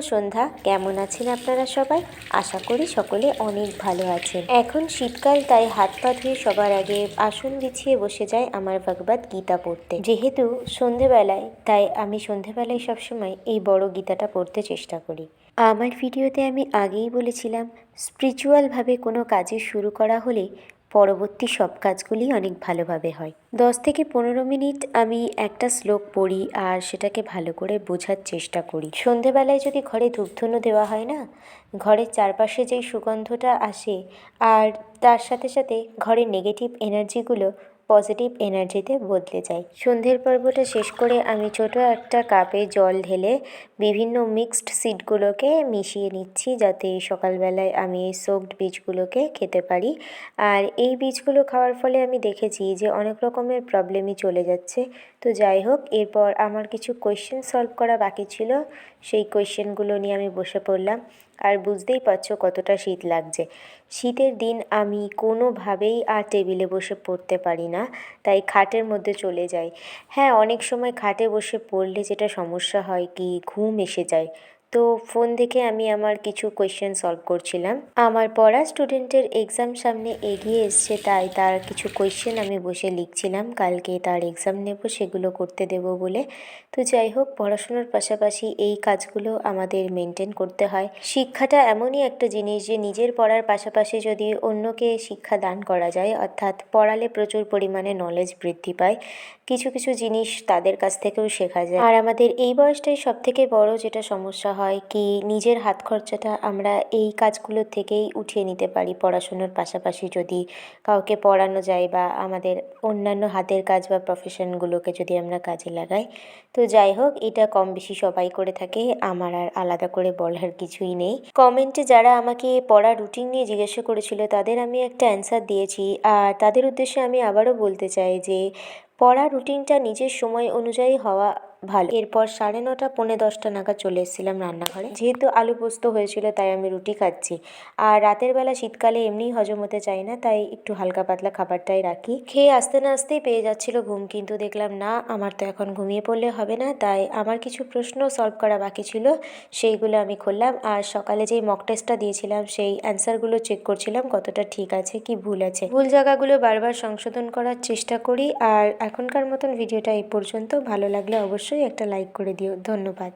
সন্ধ্যা। কেমন আছেন আপনারা সবাই? আশা করি সকলে অনেক ভালো আছেন। এখন শীতকাল, তাই হাত পা ধুয়ে সবার আগে আসন বিছিয়ে বসে যায় আমার ভগবত গীতা পড়তে। যেহেতু সন্ধেবেলায়, তাই আমি সন্ধেবেলায় সবসময় এই বড় গীতাটা পড়তে চেষ্টা করি। আমার ভিডিওতে আমি আগেই বলেছিলাম স্পিরিচুয়ালভাবে কোনো কাজে শুরু করা হলে পরবর্তী সব কাজগুলি অনেক ভালোভাবে হয়। দশ থেকে পনেরো মিনিট আমি একটা শ্লোক পড়ি আর সেটাকে ভালো করে বোঝার চেষ্টা করি। সন্ধেবেলায় যদি ঘরে ধূপধুনো দেওয়া হয় না, ঘরের চারপাশে যেই সুগন্ধটা আসে আর তার সাথে সাথে ঘরের নেগেটিভ এনার্জিগুলো পজিটিভ এনার্জিতে বদলে যায়। সন্ধ্যের পর্বটা শেষ করে আমি ছোট একটা কাপে জল ঢেলে বিভিন্ন মিক্সড সিডগুলোকে মিশিয়ে নিচ্ছি যাতে সকালবেলায় আমি এই সোকড বীজগুলোকে খেতে পারি। আর এই বীজগুলো খাওয়ার ফলে আমি দেখেছি যে অনেক রকমের প্রবলেমই চলে যাচ্ছে। তো যাই হোক, এরপর আমার কিছু কোয়েশ্চেন সলভ করা বাকি ছিল। সেই কোয়েশ্চেনগুলো নিয়ে আমি বসে পড়লাম। আর বুঝতেই পারছ কতটা শীত লাগছে। শীতের দিন আমি কোনোভাবেই আর টেবিলে বসে পড়তে পারি না, তাই খাটের মধ্যে চলে যাই। হ্যাঁ অনেক সময় খাটে বসে পড়লে যেটা সমস্যা হয় কি, ঘুম এসে যায়। তো ফোন দেখে আমি আমার কিছু কোয়েশ্চেন সলভ করছিলাম। আমার পড়া স্টুডেন্টের এক্সাম সামনে এগিয়ে এসছে, তাই তার কিছু কোয়েশ্চেন আমি বসে লিখছিলাম। কালকে তার এক্সাম নেব, সেগুলো করতে দেব বলে। তো যাই হোক, পড়াশোনার পাশাপাশি এই কাজগুলো আমাদের মেনটেন করতে হয়। শিক্ষাটা এমনই একটা জিনিস যে নিজের পড়ার পাশাপাশি যদি অন্যকে শিক্ষা দান করা যায়, অর্থাৎ পড়ালে প্রচুর পরিমাণে নলেজ বৃদ্ধি পায়। কিছু কিছু জিনিস তাদের কাছ থেকেও শেখা যায়। আর আমাদের এই বয়সটাই সব থেকে বড় যেটা সমস্যা হয় কি নিজের হাত খরচাটা আমরা এই কাজগুলোর থেকেই উঠিয়ে নিতে পারি পড়াশুনোর পাশাপাশি যদি কাউকে পড়ানো যায় বা আমাদের অন্যান্য হাতের কাজ বা প্রফেশনগুলোকে যদি আমরা কাজে লাগাই। তো যাই হোক, এটা কম বেশি সবাই করে থাকে, আমার আর আলাদা করে বলার কিছুই নেই। কমেন্টে যারা আমাকে পড়া রুটিন নিয়ে জিজ্ঞাসা করেছিল, তাদের আমি একটা অ্যান্সার দিয়েছি। আর তাদের উদ্দেশ্যে আমি আবারও বলতে চাই যে, পড়া রুটিনটা নিজের সময় অনুযায়ী হওয়া ভালো। এরপর সাড়ে নটা, পৌনে দশটা নাগাদ চলে এসেছিলাম রান্নাঘরে। যেহেতু আলু পোস্ত হয়েছিল, তাই আমি রুটি খাচ্ছি। আর রাতের বেলা শীতকালে এমনিই হজম হতে চাই না, তাই একটু হালকা পাতলা খাবারটাই রাখি। খেয়ে আস্তে না আস্তেই পেয়ে যাচ্ছিল ঘুম, কিন্তু দেখলাম, না, আমার তো এখন ঘুমিয়ে পড়লে হবে না। তাই আমার কিছু প্রশ্ন সলভ করা বাকি ছিল, সেইগুলো আমি করলাম আর সকালে যেই মক টেস্টটা দিয়েছিলাম, সেই অ্যান্সারগুলো চেক করছিলাম, কতটা ঠিক আছে, কি ভুল আছে। ভুল জায়গাগুলো বারবার সংশোধন করার চেষ্টা করি। আর এখনকার মতন ভিডিওটা এই পর্যন্ত। ভালো লাগলে অবশ্যই একটা লাইক করে দিও। ধন্যবাদ।